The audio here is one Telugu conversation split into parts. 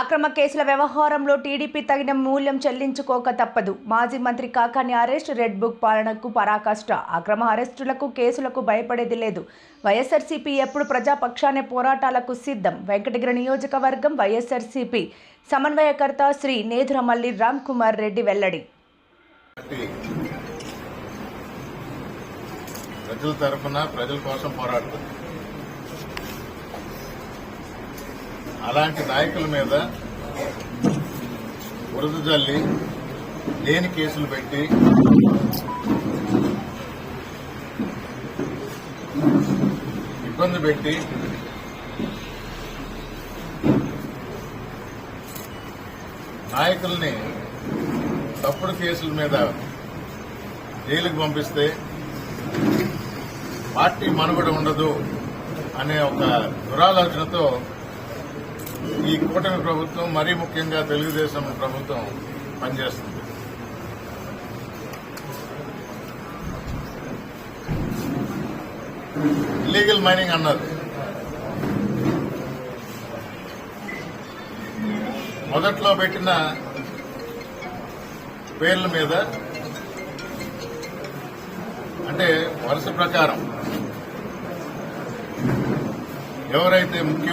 అక్రమ కేసుల వ్యవహారంలో టీడీపీ తగిన మూల్యం చెల్లించుకోక తప్పదు. మాజీ మంత్రి కాకాని అరెస్ట్ రెడ్ బుక్ పాలనకు పరాకాష్ట. అక్రమ అరెస్టులకు కేసులకు భయపడేది లేదు. వైఎస్ఆర్సీపీ ఎప్పుడు ప్రజాపక్షానే పోరాటాలకు సిద్ధం. వెంకటగిరి నియోజకవర్గం వైఎస్ఆర్సీపీ సమన్వయకర్త శ్రీ నేధురమల్లి రామ్ కుమార్ రెడ్డి వెల్లడి. ప్రజల తరఫున ప్రజల కోసం పోరాడుతుంది. అలాంటి నాయకుల మీద బురద జల్లి లేని కేసులు పెట్టి ఇబ్బంది పెట్టి నాయకుల్ని తప్పుడు కేసుల మీద జైలుకు పంపిస్తే పార్టీ మనుగడ ఉండదు అనే ఒక దురాలోచనతో ఈ కూటమి ప్రభుత్వం మరీ ముఖ్యంగా తెలుగుదేశం ప్రభుత్వం పనిచేస్తుంది. ఇల్లీగల్ మైనింగ్ అన్నారు. మొదట్లో పెట్టిన పేర్ల మీద అంటే వరుస ప్రకారం ఎవరైతే ముఖ్య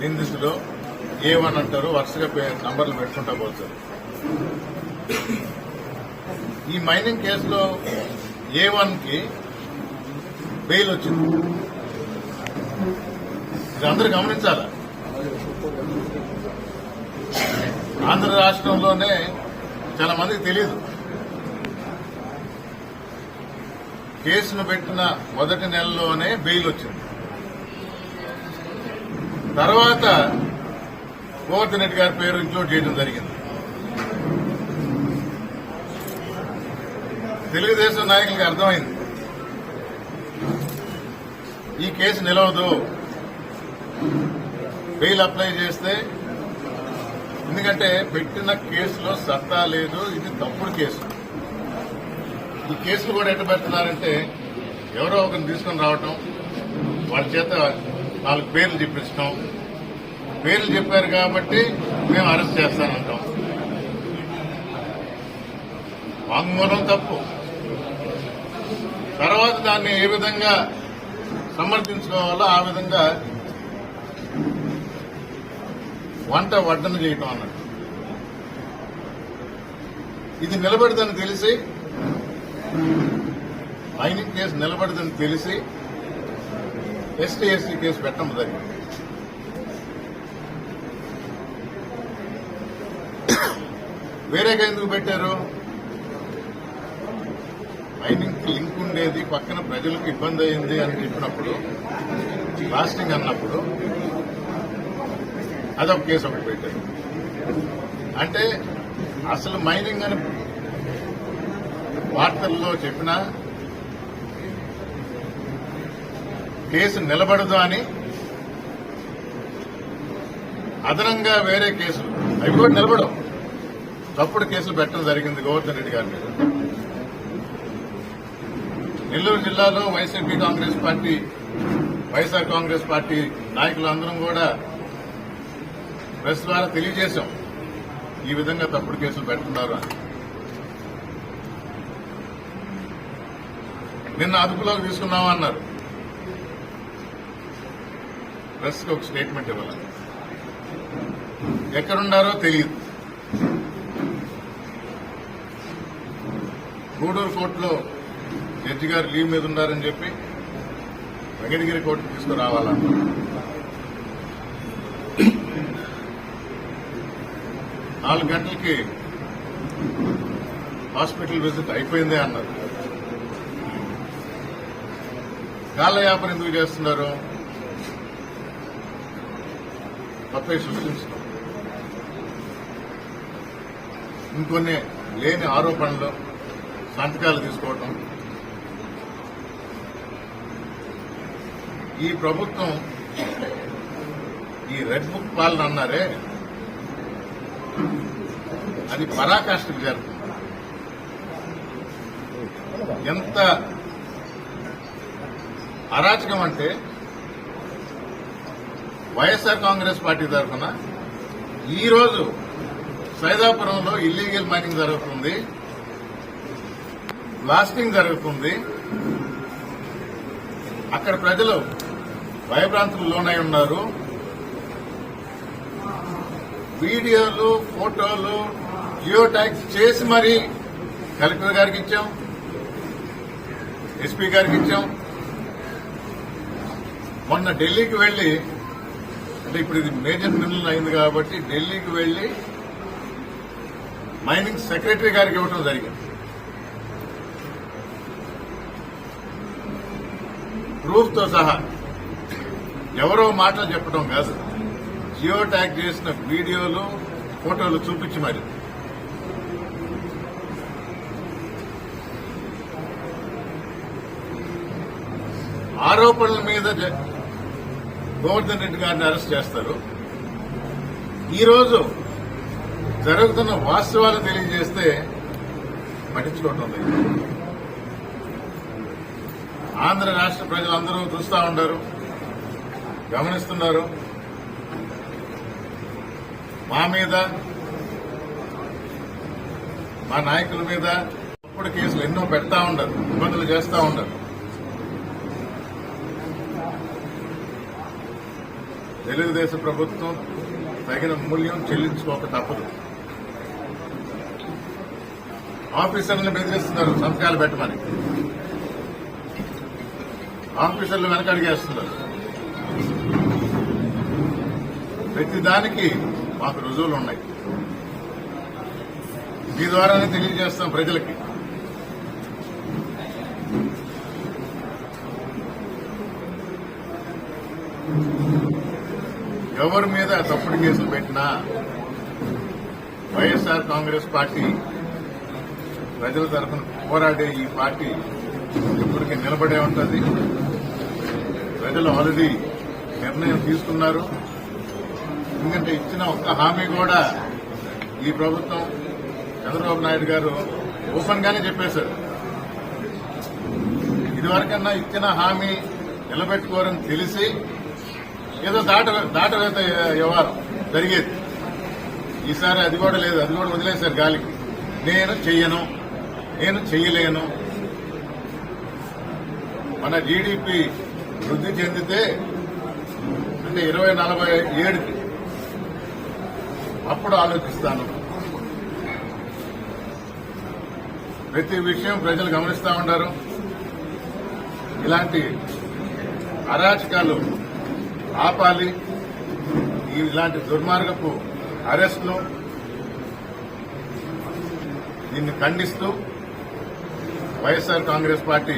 నిందితులో ఏ వన్ అంటారు? వరుసగా పే- నంబర్లు పెట్టుకుంటా పోతారు. ఈ మైనింగ్ కేసులో ఏ వన్కి బెయిల్ వచ్చింది. ఇది అందరూ గమనించాలా? ఆంధ్ర రాష్ట్రంలోనే చాలా మందికి తెలియదు కేసును పెట్టిన మొదటి నెలలోనే బెయిల్ వచ్చింది. తర్వాత గోవర్ధన్ రెడ్డి గారి పేరు ఇంక్లూడ్ చేయడం జరిగింది. తెలుగుదేశం నాయకులకు అర్థమైంది. ఈ కేసు నిలవదు. బెయిల్ అప్లై చేస్తే ఎందుకంటే పెట్టిన కేసులో సత్తా లేదు ఇది తప్పుడు కేసు. ఈ కేసులు కూడా ఎట్టు పెడుతున్నారంటే ఎవరో ఒకరిని తీసుకొని రావటం వాళ్ళ చేత నాలుగు పేర్లు చెప్పించడం పేర్లు చెప్పారు కాబట్టి మేము అరెస్ట్ చేస్తానంటాం. వాంగ్మూలం తప్పు. తర్వాత దాన్ని ఏ విధంగా సమర్థించుకోవాలో ఆ విధంగా వంట వడ్డన చేయటం అన్నట్టు ఇది నిలబడదని తెలిసి మైనింగ్ కేసు నిలబడదని తెలిసి ఎస్టీ ఎస్టీ కేసు పెట్టడం జరిగింది వేరేగా ఎందుకు పెట్టారు? మైనింగ్ లింక్ ఉండేది పక్కన ప్రజలకు ఇబ్బంది అయింది అని చెప్పినప్పుడు లాస్టింగ్ అన్నప్పుడు అదొక కేసు ఒకటి పెట్టారు. అంటే అసలు మైనింగ్ అని వార్తల్లో చెప్పినా కేసు నిలబడదు అని అదనంగా వేరే కేసులు అవి కూడా నిలబడవు. తప్పుడు కేసులు పెట్టడం జరిగింది గోవర్ధన్ రెడ్డి గారి మీద. నెల్లూరు జిల్లాలో YCP Congress party YSR Congress party నాయకులందరం కూడా ప్రెస్ ద్వారా తెలియజేశాం ఈ విధంగా తప్పుడు కేసులు పెడుతున్నారు అని. నిన్న అదుపులోకి తీసుకున్నామన్నారు. ప్రెస్కి ఒక స్టేట్మెంట్ ఇవ్వాలి. ఎక్కడున్నారో తెలియదు గూడూరు కోర్టులో జడ్జి గారు లీవ్ మీద ఉన్నారని చెప్పి వెంకటగిరి కోర్టు తీసుకురావాలన్నారు నాలుగు గంటలకి హాస్పిటల్ విజిట్ అయిపోయిందే అన్నారు. కాలయాపన ఎందుకు చేస్తున్నారు? కొత్త సృష్టించడం. ఇంకొన్ని లేని ఆరోపణలు సంతకాలు తీసుకోవటం. ఈ ప్రభుత్వం ఈ రెడ్ బుక్ పాలన అన్నారే అది పరాకాష్ఠకు జరుగుతుంది ఎంత అరాచకం అంటే వైఎస్ఆర్ కాంగ్రెస్ పార్టీ తరఫున ఈ రోజు సైదాపురంలో ఇల్లీగల్ మైనింగ్ జరుగుతుంది. బ్లాస్టింగ్ జరుగుతుంది. అక్కడ ప్రజలు భయభ్రాంతులు లోనై ఉన్నారు. వీడియోలు ఫోటోలు జియో ట్యాక్స్ చేసి మరీ కలెక్టర్ గారికి ఇచ్చాం ఎస్పీ గారికి ఇచ్చాం. మొన్న ఢిల్లీకి వెళ్ళి అంటే ఇప్పుడు ఇది మేజర్ క్రిమినల్ అయింది కాబట్టి ఢిల్లీకి వెళ్ళి మైనింగ్ సెక్రటరీ గారికి ఇవ్వడం జరిగింది. ప్రూఫ్తో సహా ఎవరో మాటలు చెప్పడం కాదు. జియో ట్యాగ్ చేసిన వీడియోలు ఫోటోలు చూపించి మరి. ఆరోపణల మీద గోవర్ధన్ రెడ్డి గారిని అరెస్ట్ చేస్తారు. ఈరోజు జరుగుతున్న వాస్తవాలు తెలియజేస్తే పట్టించుకోవటం లేదు. ఆంధ్ర రాష్ట్ర ప్రజలందరూ చూస్తా ఉన్నారు గమనిస్తున్నారు. మా మీద మా నాయకుల మీద ఇప్పుడు కేసులు ఎన్నో పెడతా ఉండరు ఇబ్బందులు చేస్తూ ఉండరు. తెలుగుదేశం ప్రభుత్వం తగిన మూల్యం చెల్లించుకోక తప్పదు. ఆఫీసర్లను బెదిరిస్తున్నారు సంతకాలు పెట్టమని. ఆఫీసర్లు వెనకడిగేస్తున్నారు ప్రతిదానికి మాకు రుజువులు ఉన్నాయి. మీ ద్వారానే తెలియజేస్తాం ప్రజలకి. ఎవరి మీద తప్పుడు కేసులు పెట్టినా వైఎస్ఆర్ కాంగ్రెస్ పార్టీ ప్రజల తరఫున పోరాడే ఈ పార్టీ ఇప్పటికీ నిలబడే ఉంటుంది. ప్రజలు ఆల్రెడీ నిర్ణయం తీసుకున్నారు. ఎందుకంటే ఇచ్చిన ఒక్క హామీ కూడా ఈ ప్రభుత్వం చంద్రబాబు నాయుడు గారు ఓపెన్ గానే చెప్పేశారు. ఇదివరకన్నా ఇచ్చిన హామీ నిలబెట్టుకోరని తెలిసి ఏదో దాట దాటవేత వ్యవహారం జరిగేది. ఈసారి అది కూడా లేదు అది కూడా వదిలేశారు గాలికి నేను చెయ్యను నేను చెయ్యలేను. మన జీడిపి వృద్ధి చెందితే అంటే ఇరవై నలభై ఏడుకి. అప్పుడు ఆలోచిస్తాను. ప్రతి విషయం ప్రజలు గమనిస్తూ ఉంటారు. ఇలాంటి అరాచకాలు ఆపాలి. ఇలాంటి దుర్మార్గపు అరెస్టులు దీన్ని ఖండిస్తూ వైఎస్ఆర్ కాంగ్రెస్ పార్టీ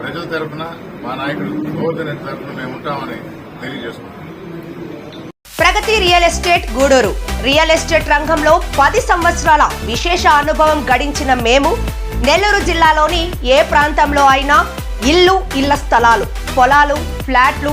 ప్రజల తరఫున మా నాయకుడు గోవర్ధన్ రెడ్డి తరఫున మేము ఉంటామని తెలియజేస్తున్నాం. Pragati real estate Gudur. Real estate రంగంలో పది సంవత్సరాల విశేష అనుభవం గడించిన మేము నెల్లూరు జిల్లాలోని ఏ ప్రాంతంలో అయినా ఇల్లు ఇళ్ళ స్థలాలు పొలాలు ఫ్లాట్లు